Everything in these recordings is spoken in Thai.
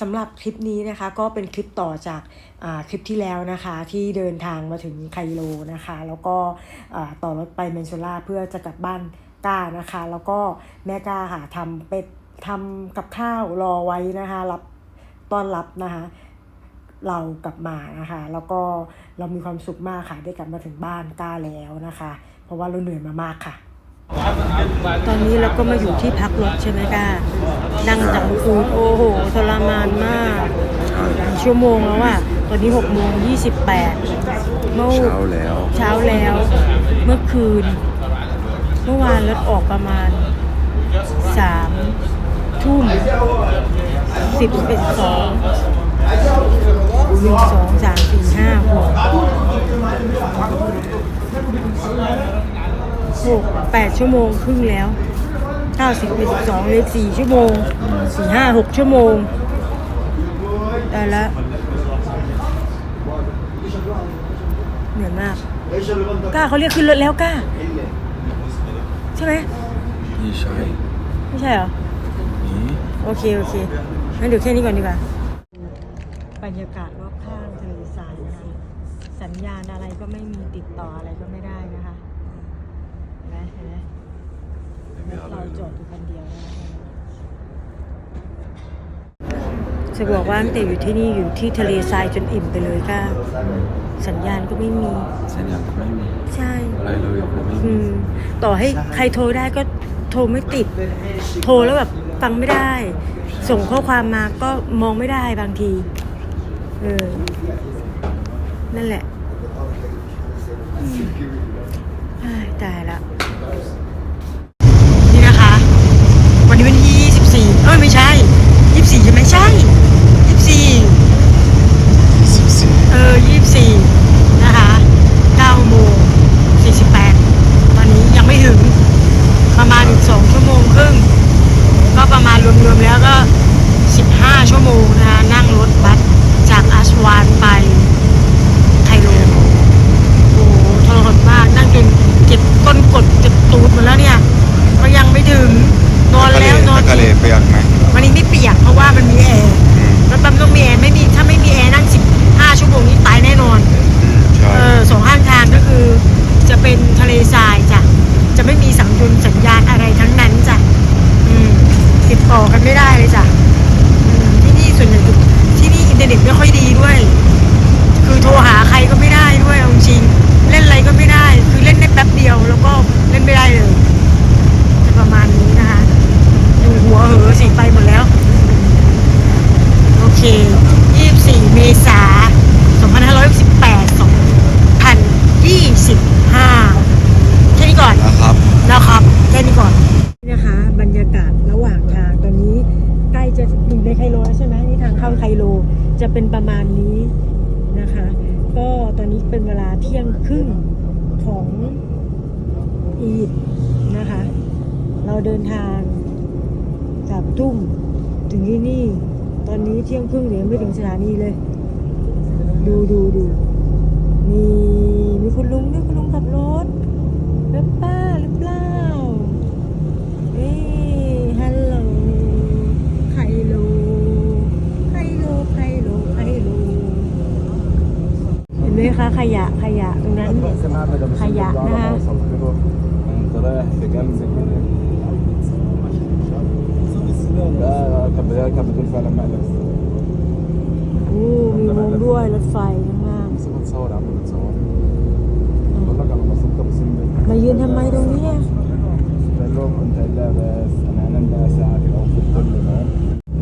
สำหรับคลิปนี้นะคะก็เป็นคลิปต่อจากาคลิปที่แล้วนะคะที่เดินทางมาถึงไคโรนะคะ แล้วก็ต่อรถไปเมนโซล่าเพื่อจะกลับบ้านก้านะคะ แล้วก็แม่ก้าค่ะทำเป็ดทำกับข้าวรอไว้นะคะรับต้อนรับนะคะเรากลับมานะคะแล้วก็เรามีความสุขมากค่ะได้กลับมาถึงบ้านก้าแล้วนะคะ เพราะว่าเราเหนื่อยมามากค่ะ ตอนนี้เราก็มาอยู่ที่พักรถใช่ไหมก้านั่งจากเมื่อคืนโอ้โหทรมานมากหลายชั่วโมงแล้วอะตอนนี้หกโมงยี่สิบแปดเมื่อเช้าแล้ว เช้าแล้ว เมื่อคืน เมื่อวานรถออกประมาณสามทุ่มสิบเป็นสองหนึ่งสองสามสี่ห้าหก หกแปดชั่วโมงครึ่งแล้วเก้าสิบเป็นสิบสองเหลยสี่ชั่วโมงสี่ห้าหกชั่วโมงได้แล้วเหนื่อยมากกล้าเขาเรียกขึ้นรถแล้วกล้าใช่ไหมนี่ใช่ ไม่ใช่เหรอนี่โอเค โอเคงั้นเดี๋ยวแค่นี้ก่อนดีกว่า บรรยากาศรอบข้างทะเลทรายนะคะสัญญาณอะไรก็ไม่มีติดต่ออะไรก็ไม่ได้นะคะเห็นไหมเห็นไหมร ถเราจอดอยู่คันเดียวนะคะจะบอกว่าตั้งแต่อยู่ที่นี่อยู่ที่ทะเลทรายจนอิ่มไปเลยก็สัญญาณก็ไม่มี สัญญาณก็ไม่มีใช่อะไรเลยก็ไม่อืมีมต่อให้ใครโทรได้ก็โทรไม่ติด โทรแล้วแบบฟังไม่ได้ ส่งข้อความมาก็มองไม่ได้บางที เออ นั่นแหละอืมอ้ายตายละ นี่นะคะ วันนี้วันที่24 เอ้ยไม่ใช่ยี่สี่ใช่ไหมใช่ยี่สิบสี่เออยี่สี่นะคะเก้าโมงสี่สิบแปดตอนนี้ยังไม่ถึง ประมาณอีกสองชั่วโมงครึ่ง ก็ประมาณรวมๆแล้วก็สิบห้าชั่วโมงนะคะนั่งรถบัสจากอาสวานไปไคโรโอ้โหทรหดมาก นั่งจนเจ็บก้นกดเจ็บตูดหมดแล้วเนี่ย ก็ยังไม่ถึง นอนแล้วนอน ทะเล อีก เปียกไหม วันนี้ไม่เปียกเพราะว่ามันมีแอร์ รถบัมต้องมีแอร์ไม่มีถ้าไม่มีแอร์นั่งสิบห้าชั่วโมงนี้ตายแน่นอน อืมใช่ เออสองข้างทางก็คือ จะเป็นทะเลทรายจ้ะ จะไม่มีสัญญาณสัญญาณอะไรทั้งนั้นจ้ะ อืม ติดต่อกัน ไม่ได้เลยจ้ะอืมที่นี่ส่วนใหญ่ที่นี่อินเทอร์เน็ตไม่ค่อยดีด้วย คือโทรหาใครก็ไม่ได้ด้วยเอาจริงๆเล่นอะไรก็ไม่ได้ คือเล่นได้แป๊บเดียวแล้วก็เล่นไม่ได้เลยจะประมาณนี้นะคะดูหัวเหอะสิไปหมดแล้ว โอเค 24 เมษา2568 2025 แค่นี้ก่อนนะครับแล้วครับแค่นี้ก่อนนี่นะคะ บรรยากาศ โรจะเป็นประมาณนี้นะคะ ก็ตอนนี้เป็นเวลาเที่ยงครึ่งของอียิปต์นะคะ เราเดินทางสามทุ่มถึงที่นี่ ตอนนี้เที่ยงครึ่งเดี๋ยวไม่ถึงสถานีเลย ดูดูดูมีมีคุณลุงด้วยคุณลุงขับรถหรือเปล่าหรือเปล่าเอ้ฮัลโหลไคโลไคโลไคโลไคโลเห็ นี่ค่ะขยะขยะตรงนั้นขยะนะคะโอ้มีวงด้วยรถไฟข้างล่างมายืนทำไมตรงนี้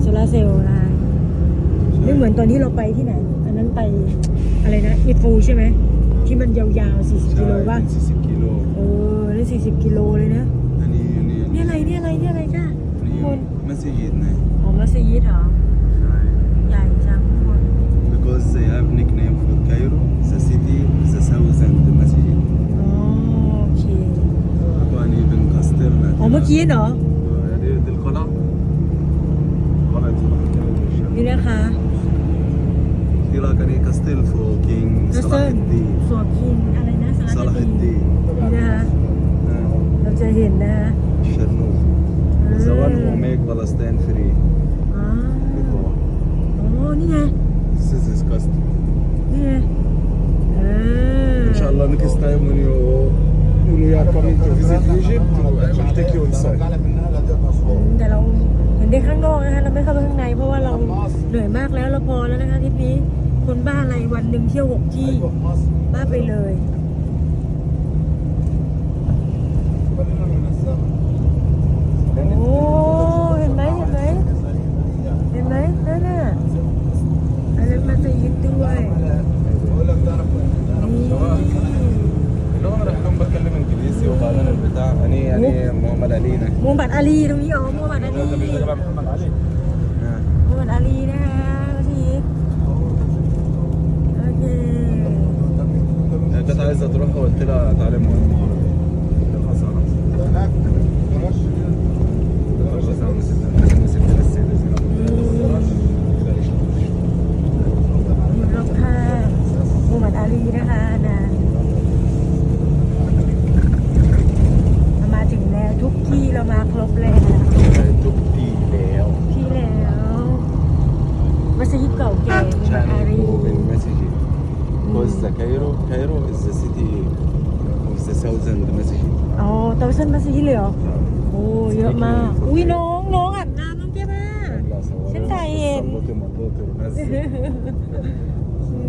โซลาเซลล์นะไม่เหมือนตอนที่เราไปที่ไหน อันนั้นไป อะไรนะอีฟูใช่ไหมที่มันยาวๆ40กิโลป่ะสี่สิบกิโลเออนั่น40กิโลเลยนะอันนี้อันนี้นี่อะไรนี่อะไรนี่อะไรจ้าอันนี้มัสยิดนะอ๋อมัสยิดเหรอใช่ใหญ่จังทุกคน because they have nickname for Cairo the city the thousand masjid โอเคแล้วก็อันนี้เป็นคาสเตลนะอ๋อเมื่อกี้เนาะอันนี้ดิลกอลานี่นะคะ ที่รักอันนี้คัสเติลโฟคิงสลาเฮนดีสวกินอะไรนะสลาลาเฮนดีดีนะเราจะเห็นนะเะชนนูสวัรค์โอเมกวาลาสเตนฟรีอ๋อโอ้นี่ไง This is custom. นี่ไงเออ Inshallah, next time when you when you are coming to visit Egypt, I will take you inside. แต่เราเห็นได้ข้างนอกนะคะเราไม่เข้าไปข้างในเพราะว่าเราเหนื่อยมากแล้วเราพอแล้วนะคะทริปนี้ คนบ้าอะไรวันหนึ่งเที่ยวหกที่ บ้าไปเลย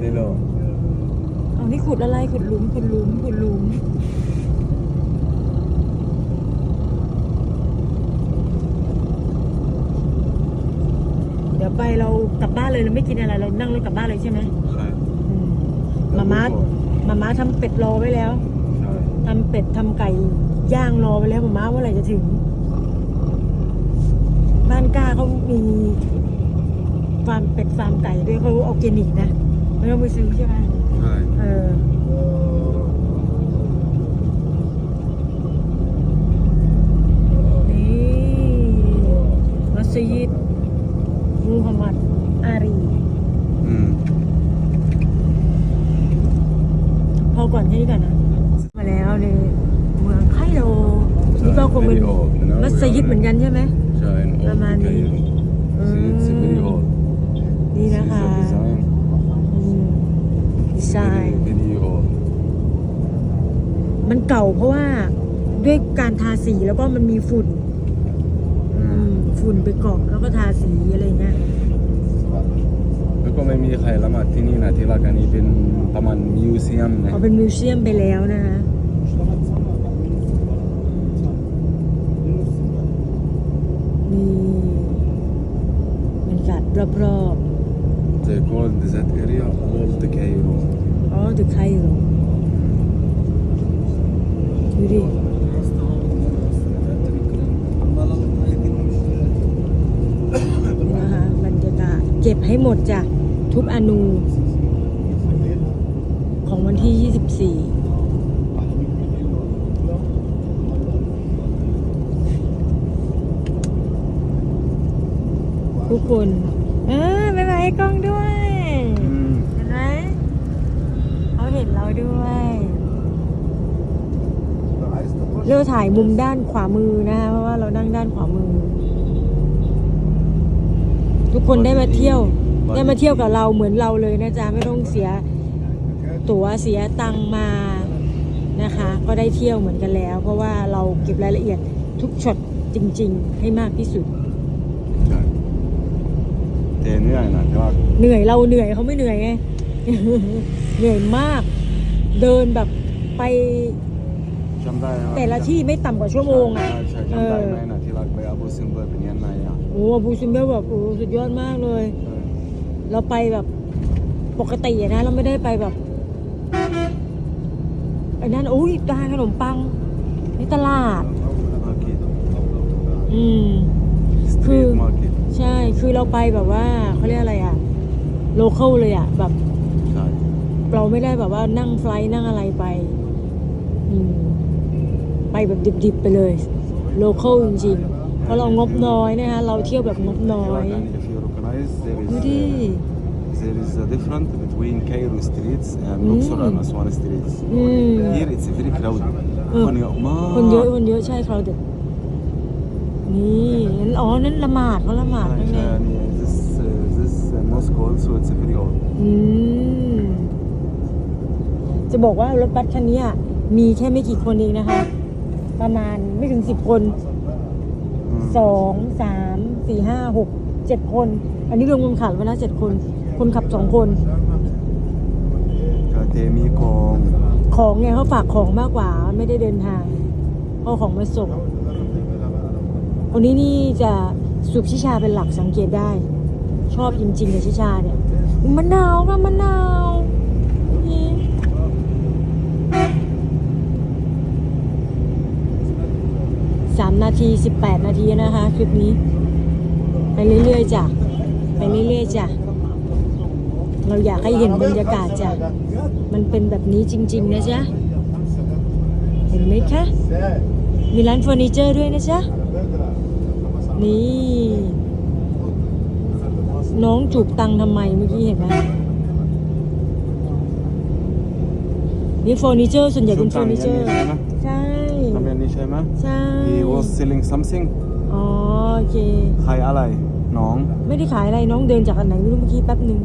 ได้หรอเอานี่ขุดอะไรขุดลุมขุดลุมขุดลุมเดี๋ยวไปเรากลับบ้านเลยเราไม่กินอะไรเรานั่งรถกลับบ้านเลยใช่ไหมใช่มามมาม่ามาม่าทำเป็ดรอไว้แล้วทำเป็ดทำไก่ย่างรอไว้แล้วมาม่าว่าอะไรจะถึง บ้านกาเขามี ฟาร์มเป็ดฟาร์มไก่ด้วยเขาออร์แกนิกนะ ไม่ต้องไปซื้อใช่ไหม ใช่ เออ นี่มัสยิดมูฮัมหมัดอารี อืม พอก่อนแค่นี้ก่อนนะ มาแล้วในเมืองไคโรนี่ก็คงเป็นมัสยิดเหมือนกันใช่ไหม ใช่ ประมาณนี้ อืม It's very old นี่นะคะ It's a design อืมดีไซ very น์ very old มันเก่าเพราะ ว่าด้วยการทาสีแล้วก็มันมีฝุ่นอือืมมฝุ่นไปเกาะแล้วก็ทาสีอะไรเงี้ยแล้วก็ไม่มีใครละหมาดที่นี่นะที่รักอันนี้เป็นประมาณมิวเซียมนะเอาเป็นมิวเซียมไปแล้วนะคะนี่บรรยากาศรอบ They call that area Old Cairo ๆอ๋อเดอะไคโรดูดินี่นะคะบรรยากาศเก็บให้หมดจ้ะ ทุกอนูของวันที่ 24ทุกคนเออบ๊ายบายให้กล้องด้วยอืมเห็นไหมเขาเห็นเราด้วย เลือกถ่ายมุมด้านขวามือนะคะเพราะว่าเรานั่งด้านขวามือ ทุกคนได้มาเที่ยว ได้มาเที่ยวกับเราเหมือนเราเลยนะจ๊ะไม่ต้องเสียตั๋วเสียตังค์มานะคะ ก็ได้เที่ยวเหมือนกันแล้ว เพราะว่าเราเก็บรายละเอียดทุกช็อตจริง ๆ ให้มากที่สุดใช่แต่เนี่ยนะที่รักเหนื่อยเราเหนื่อยเขาไม่เหนื่อยไงเหนื่อยมาก เดินแบบไป จำได้ไหมแต่ละที่ไม่ต่ำกว่าชั่วโมงอะ ใช่ใช่เอจำได้อไหมนะที่รักไปอาบูซิมเบอร์เป็นยังไงอะโอ้บูซิมเบลแบบโอ้สุดยอดมากเลยใช่เราไปแบบปกติอะนะ เราไม่ได้ไปแบบไอ้นั่นโอ้ยร้านขนมปังในตลาดมาร์เก็ตอืมสตคืรีอทมาร์เก็ตใช่ คือเราไปแบบว่าเขาเรียกอะไรอะโลเคอลเลยอะแบบใช่เราไม่ได้แบบว่านั่งไฟลท์นั่งอะไรไป อืม ไปแบบดิบๆไปเลยโลเคอลจริงๆ เพราะเรางบน้อยนะคะเราเที่ยวแบบงบน้อย And if you recognize there is ดูดิ there is a difference between Cairo streets and Mm. Luxor and Aswan streets อืม here it's very crowded เออคนเยอะมากคนเยอะคนเยอะใช่เขาเด็ดนี่งั้นอ๋อนั่นละหมาดเขาละหมาดใช่นั่นไงใช่อันนี้ this uh, this Moscow also it's very old. อืม จะบอกว่ารถบัสคันเนี้ยมีแค่ไม่กี่คนเองนะคะ ประมาณไม่ถึงสิบคนสองสามสี่ห้าหกเจ็ดคน อันนี้รวมคนขับไว้นะเจ็ดคน คนขับสองคนก็เตมีกองของเนี่ยเขาฝากของมากกว่าไม่ได้เดินทางเอาของมาส่งคนนี้นี่จะสูบชิชาเป็นหลักสังเกตได้ ชอบจริงๆเลยชิชาเนี่ยมะนาวค่ะมะนาว 3 นาที 18 นาทีนะคะ คลิปนี้ ไปเรื่อยๆจ้ะไปเรื่อยๆจ้ะเราอยากให้เห็นบรรยากาศจ้ะมันเป็นแบบนี้จริง ๆ นะจ๊ะ เห็นไหมคะ มีร้านเฟอร์นิเจอร์ด้วยนะจ๊ะ นี่ น้องจูบตังทำไมเมื่อกี้เห็นไหมนี่เฟอร์นิเจอร์ส่วนใหญ่เป็นเฟอร์นิเจอร์ ใช่ ใช่ไหมใช่ He was selling something อ๋อโอเค ขายอะไรน้อง ไม่ได้ขายอะไรน้องเดินจากอันไหนไม่รู้เมื่อกี้แป๊บหนึ่ง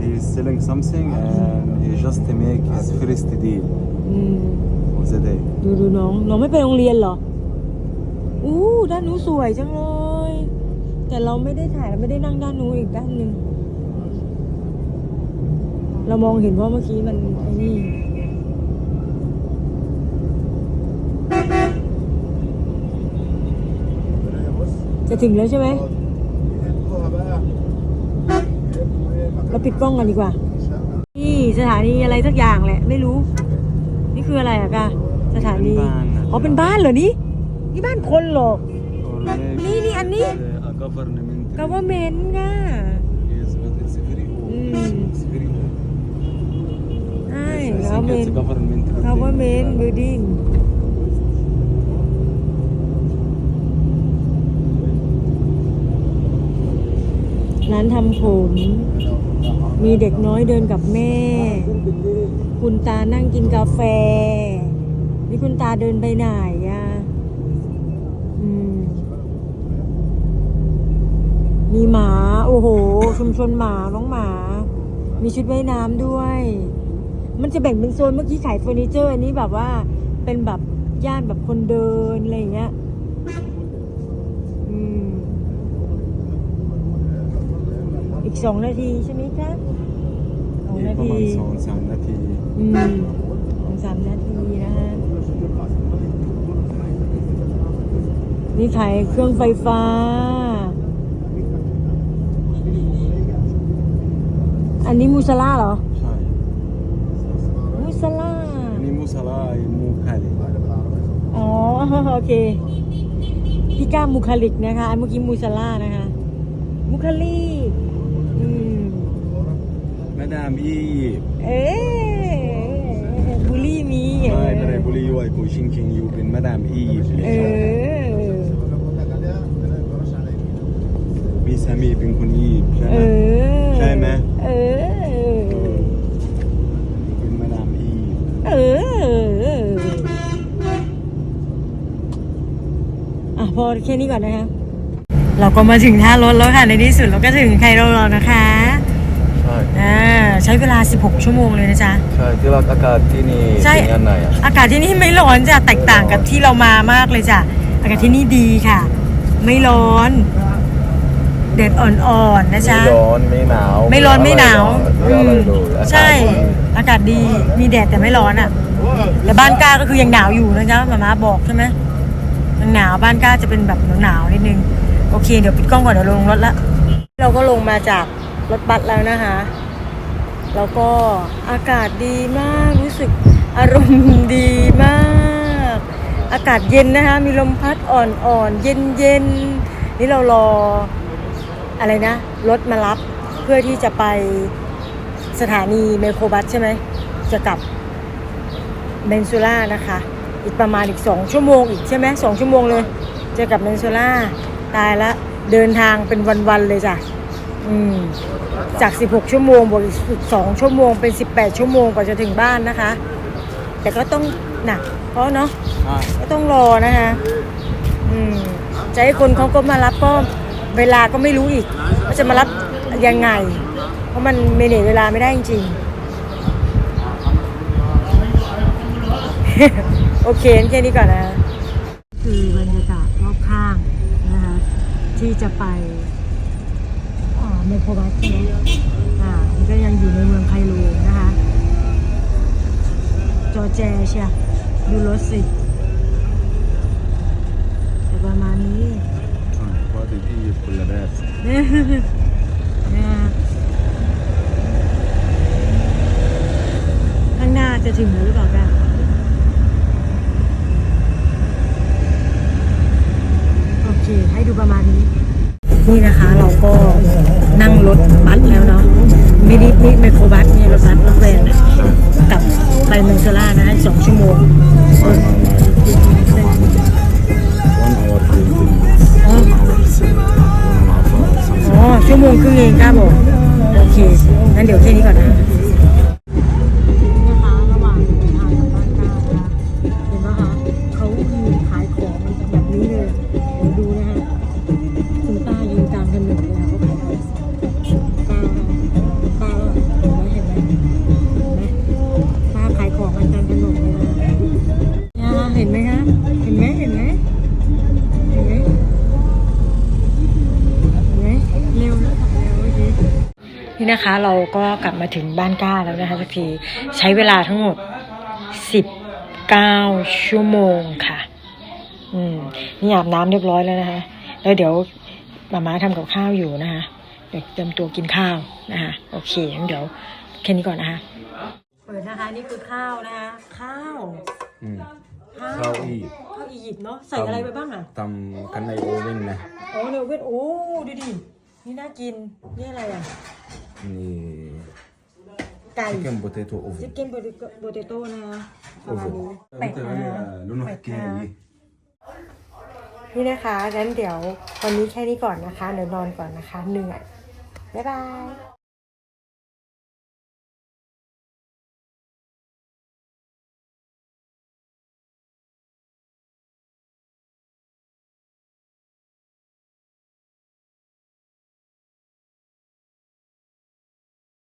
He is selling something and he just make his first deal อืม of the day ดูดูน้องน้องไม่ไปโรงเรียนเหรอ อู้ด้านนู้นสวยจังเลย แต่เราไม่ได้ถ่ายเราไม่ได้นั่งด้านนู้นอีกด้านหนึ่ง เรามองเห็นว่าเมื่อกี้มันไอ้นี่ จะถึงแล้วใช่ไหมเราปิดกล้องกันดีกว่า นี่สถานีอะไรสักอย่างแหละ ไม่รู้ นี่คืออะไรอะกะสถานีเป็นบ้านอะอ๋อเป็นบ้านเหรอนี่นี่บ้านคนเหรอ Or maybe นี่นี่อันนี้ it's a government government ค่ะ Yes, but it's very old. Mm. It's very old. ใช่ Yes, I think it's a government government. building. government building ร้านทำผม มีเด็กน้อยเดินกับแม่ คุณตานั่งกินกาแฟ นี่คุณตาเดินไปไหนอะอืมมีหมา โอ้โห ชุมชนหมา น้องหมา มีชุดว่ายน้ำด้วย มันจะแบ่งเป็นโซนเมื่อกี้ขายเฟอร์นิเจอร์ อันนี้แบบว่าเป็นแบบย่านแบบคนเดินอะไรอย่างเงี้ย อืม อี กสองนาทีใช่ไหมคะสองอีกนาประทีมาณสองสามนาทีอืมสองสามนาทีนะคะนี่ขายเครื่องไฟฟ้า อันนี้มูซาร่าเหรอ ใช่มูซาร่า อันนี้มูซาลาไอ้มูคาลิอ๋อ โอเค พี่ก้ามูคาลิกนะคะอันเมื่อกี้มูซาร่านะคะ มูคาลิกอื มมาดามอีฟเอ๊ะบุลี่มีไม่ไม่ได้บุรีอยู่ไอ้กูชิงชิงอยู่เป็นมาดามอีฟเลเอยอมีสามีเป็นคนอีฟใช่ไหเอมอใช่ไหมเออเป็นมาดามอีฟเอออะพอแค่นี้ก่อนนะคะ เราก็มาถึงท่ารถแล้วค่ะในที่สุดเราก็ถึงไคโรแล้วนะคะใช่อ่าใช้เวลา 16 ชั่วโมงเลยนะจ๊ะ ใช่ที่รักอากาศที่นี่ใช่ เป็นยังไงอะ อากาศที่นี่ไม่ร้อนจ้ะแตกต่างกับที่เรามามากเลยจ้ะอากาศที่นี่ดีค่ะ ไม่ร้อนแดดอ่อนๆนะจ๊ะ ไม่ร้อนไม่หนาวไม่ร้อนไม่หนาวไม่อะไรเลยอากาศใช่ดีอากาศดีมีแดดแต่ไม่ร้อนอะแต่บ้านก้าก็คือยังหนาวอยู่นะจ๊ะมาม่าบอกใช่ไหมยังหนาวบ้านก้าจะเป็นแบบหนาวๆนิดนึง โอเค เดี๋ยวปิดกล้องก่อนเดี๋ยวลงรถละ เราก็ลงมาจากรถบัสแล้วนะคะ แล้วก็อากาศดีมากรู้สึกอารมณ์ดีมาก อากาศเย็นนะคะ มีลมพัดอ่อนๆ เย็นๆนี่เรารออะไรนะรถมารับเพื่อที่จะไปสถานีเมโครบัสใช่ไหมจะกลับเบนซูล่านะคะ อีกประมาณอีกสองชั่วโมงอีกใช่ไหมสองชั่วโมงเลยจะกลับเบนซูล่า ตายละเดินทางเป็นวันๆเลยจ้ะอืมจาก 16 ชั่วโมงบวกอีก2ชั่วโมงเป็น 18 ชั่วโมงกว่าจะถึงบ้านนะคะ แต่ก็ต้องหนักเพราะเนาะก็ต้องรอนะคะอืมจะให้คนเขาก็มารับก็เวลาก็ไม่รู้อีกว่าจะมารับยังไง เพราะมันเมเนจเวลาไม่ได้จริงๆโอเคแค่นี้ก่อนนะคือบรรยากาศรอบข้างนะคะ ที่จะไปอ่าเมโครบัสใช่ไหมอ่ามันก็ยังอยู่ในเมืองไคโรนะคะ จอแจเชียดูรถสิแต่ประมาณนี้ Ah, Pode ir por la versa. นะคะข้างหน้าจะถึงแล้วหรือเปล่ากันโอเค ให้ดูประมาณนี้ นี่นะคะเราก็นั่งรถบัสแล้วเนาะไม่ได้ไม่ไมโครบัสนี่รถบัสรถเวนกลับไปเมืองโซล่านะสองชั่วโมง นี่นะคะเราก็กลับมาถึงบ้านก้าแล้วนะคะสักทีใช้เวลาทั้งหมด19ชั่วโมงค่ะ อืมนี่อาบน้ำเรียบร้อยแล้วนะคะ แล้วเดี๋ยวมาม่าทำกับข้าวอยู่นะคะ เดี๋ยวเตรียมตัวกินข้าวนะคะ โอเคงั้นเดี๋ยวแค่นี้ก่อนนะคะเปิดนะคะนี่คือข้าวนะคะข้าว Mm. ข้าวข้าวอียิปต์ข้าวอียิปต์เนาะใส่อะไรไปบ้างอะ Tầm cái này oven nè. โอ้เนวเวทโอ้ดูดินี่น่ากินนี่อะไรอะ Ni ไก่ chicken potato ชิค oven. เก้นโปเตโต้นะคะประมาณนี้เป็ดนะคะเป็ดนะคะนี่นะคะงั้นเดี๋ยววันนี้แค่นี้ก่อนนะคะ เดี๋ยวนอนก่อนนะคะ เหนื่อย บ๊ายบาย